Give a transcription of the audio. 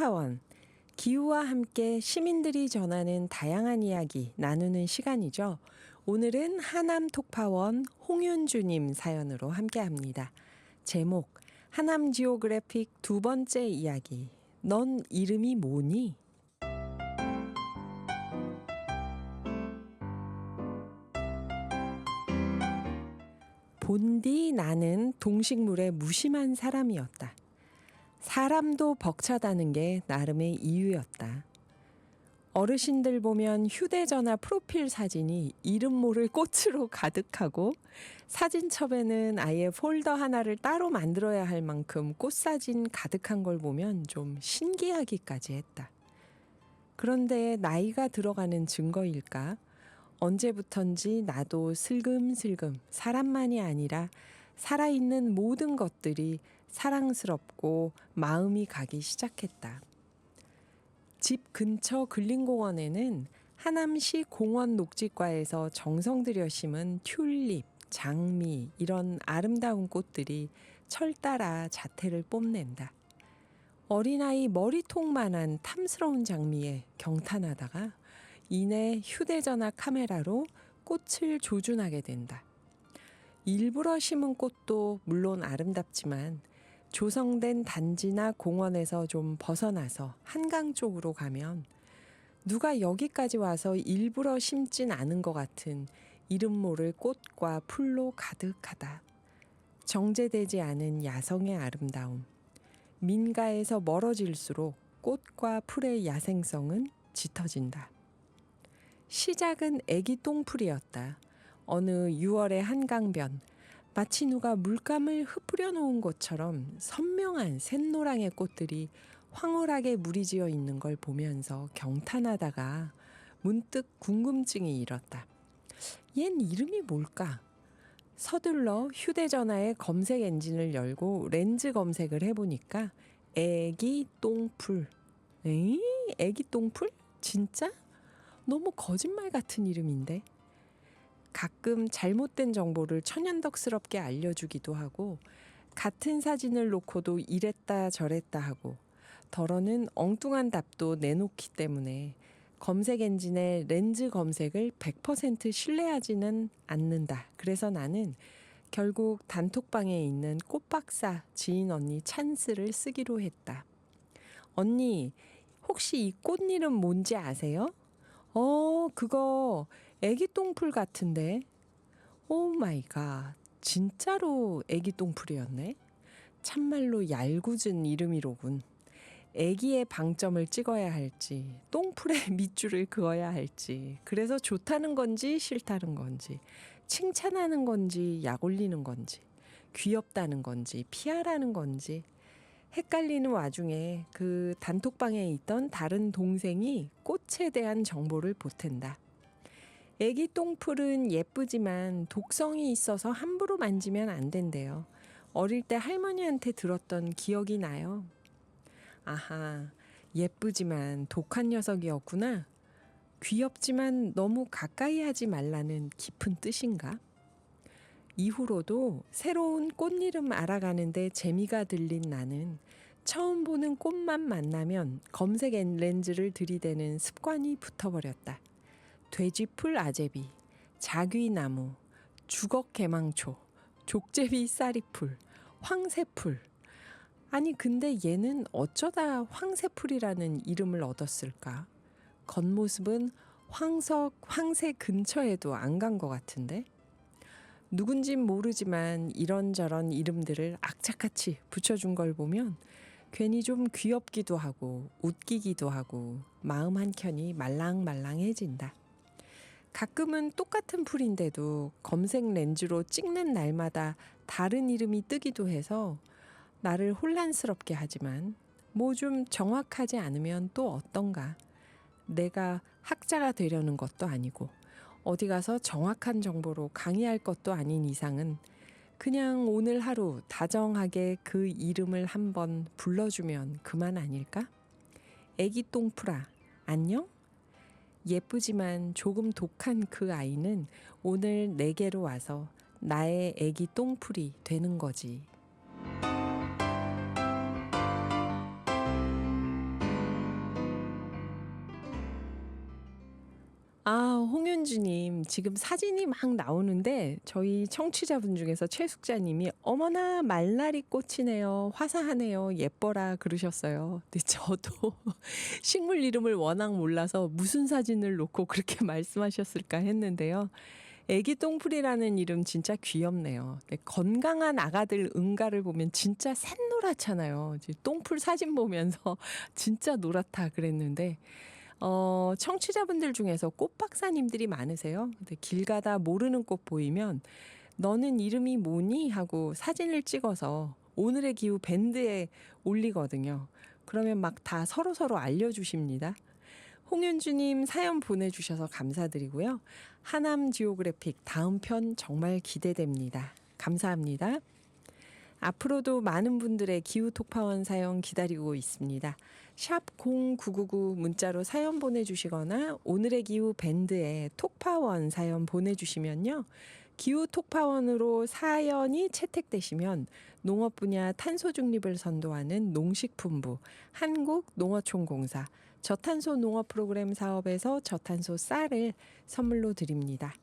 톡파원. 기후와 함께 시민들이 전하는 다양한 이야기 나누는 시간이죠. 오늘은 하남 톡파원 홍윤주님 사연으로 함께 합니다. 제목, 하남 지오그래픽 두 번째 이야기. 넌 이름이 뭐니? 본디 나는 동식물의 무심한 사람이었다. 사람도 벅차다는 게 나름의 이유였다. 어르신들 보면 휴대전화 프로필 사진이 이름 모를 꽃으로 가득하고 사진첩에는 아예 폴더 하나를 따로 만들어야 할 만큼 꽃사진 가득한 걸 보면 좀 신기하기까지 했다. 그런데 나이가 들어가는 증거일까? 언제부턴지 나도 슬금슬금 사람만이 아니라 살아있는 모든 것들이 사랑스럽고 마음이 가기 시작했다. 집 근처 근린공원에는 하남시 공원 녹지과에서 정성 들여 심은 튤립, 장미 이런 아름다운 꽃들이 철 따라 자태를 뽐낸다. 어린아이 머리통만한 탐스러운 장미에 경탄하다가 이내 휴대전화 카메라로 꽃을 조준하게 된다. 일부러 심은 꽃도 물론 아름답지만 조성된 단지나 공원에서 좀 벗어나서 한강 쪽으로 가면 누가 여기까지 와서 일부러 심진 않은 것 같은 이름 모를 꽃과 풀로 가득하다. 정제되지 않은 야성의 아름다움. 민가에서 멀어질수록 꽃과 풀의 야생성은 짙어진다. 시작은 애기 똥풀이었다. 어느 6월의 한강변, 마치 누가 물감을 흩뿌려 놓은 것처럼 선명한 샛노랑의 꽃들이 황홀하게 무리지어 있는 걸 보면서 경탄하다가 문득 궁금증이 일었다. 얜 이름이 뭘까? 서둘러 휴대전화의 검색 엔진을 열고 렌즈 검색을 해보니까 애기 똥풀. 에이, 애기 똥풀? 진짜? 너무 거짓말 같은 이름인데. 가끔 잘못된 정보를 천연덕스럽게 알려주기도 하고 같은 사진을 놓고도 이랬다 저랬다 하고 덜어는 엉뚱한 답도 내놓기 때문에 검색 엔진의 렌즈 검색을 100% 신뢰하지는 않는다. 그래서 나는 결국 단톡방에 있는 꽃박사 지인 언니 찬스를 쓰기로 했다. 언니, 혹시 이 꽃 이름 뭔지 아세요? 어, 그거 애기 똥풀 같은데. 오 마이 갓. 진짜로 애기 똥풀이었네. 참말로 얄궂은 이름이로군. 애기의 방점을 찍어야 할지, 똥풀에 밑줄을 그어야 할지, 그래서 좋다는 건지 싫다는 건지, 칭찬하는 건지 약 올리는 건지, 귀엽다는 건지 피하라는 건지, 헷갈리는 와중에 그 단톡방에 있던 다른 동생이 꽃에 대한 정보를 보탠다. 애기 똥풀은 예쁘지만 독성이 있어서 함부로 만지면 안 된대요. 어릴 때 할머니한테 들었던 기억이 나요. 아하, 예쁘지만 독한 녀석이었구나. 귀엽지만 너무 가까이 하지 말라는 깊은 뜻인가? 이후로도 새로운 꽃 이름 알아가는데 재미가 들린 나는 처음 보는 꽃만 만나면 검색 렌즈를 들이대는 습관이 붙어버렸다. 돼지풀 아제비, 자귀나무, 주걱 개망초, 족제비 쌀이풀, 황새풀. 아니, 근데 얘는 어쩌다 황새풀이라는 이름을 얻었을까? 겉모습은 황석, 황새 근처에도 안 간 것 같은데? 누군진 모르지만 이런저런 이름들을 악착같이 붙여준 걸 보면 괜히 좀 귀엽기도 하고 웃기기도 하고 마음 한켠이 말랑말랑해진다. 가끔은 똑같은 풀인데도 검색 렌즈로 찍는 날마다 다른 이름이 뜨기도 해서 나를 혼란스럽게 하지만 뭐 좀 정확하지 않으면 또 어떤가. 내가 학자가 되려는 것도 아니고 어디 가서 정확한 정보로 강의할 것도 아닌 이상은 그냥 오늘 하루 다정하게 그 이름을 한번 불러주면 그만 아닐까? 애기 똥풀아, 안녕? 예쁘지만 조금 독한 그 아이는 오늘 내게로 와서 나의 애기 똥풀이 되는 거지. 홍윤주님, 지금 사진이 막 나오는데 저희 청취자분 중에서 최숙자님이 어머나 말날이 꽃이네요, 화사하네요, 예뻐라 그러셨어요. 근데 저도 식물 이름을 워낙 몰라서 무슨 사진을 놓고 그렇게 말씀하셨을까 했는데요. 애기 똥풀이라는 이름 진짜 귀엽네요. 건강한 아가들 응가를 보면 진짜 샛노랗잖아요. 똥풀 사진 보면서 진짜 노랗다 그랬는데 어, 청취자분들 중에서 꽃 박사님들이 많으세요. 근데 길 가다 모르는 꽃 보이면 너는 이름이 뭐니? 하고 사진을 찍어서 오늘의 기후 밴드에 올리거든요. 그러면 막 다 서로 서로 알려주십니다. 홍윤주님 사연 보내주셔서 감사드리고요. 하남 지오그래픽 다음 편 정말 기대됩니다. 감사합니다. 앞으로도 많은 분들의 기후 톡파원 사연 기다리고 있습니다. 샵 0999 문자로 사연 보내주시거나 오늘의 기후 밴드에 톡파원 사연 보내주시면요. 기후 톡파원으로 사연이 채택되시면 농업 분야 탄소 중립을 선도하는 농식품부 한국농어총공사 저탄소 농업 프로그램 사업에서 저탄소 쌀을 선물로 드립니다.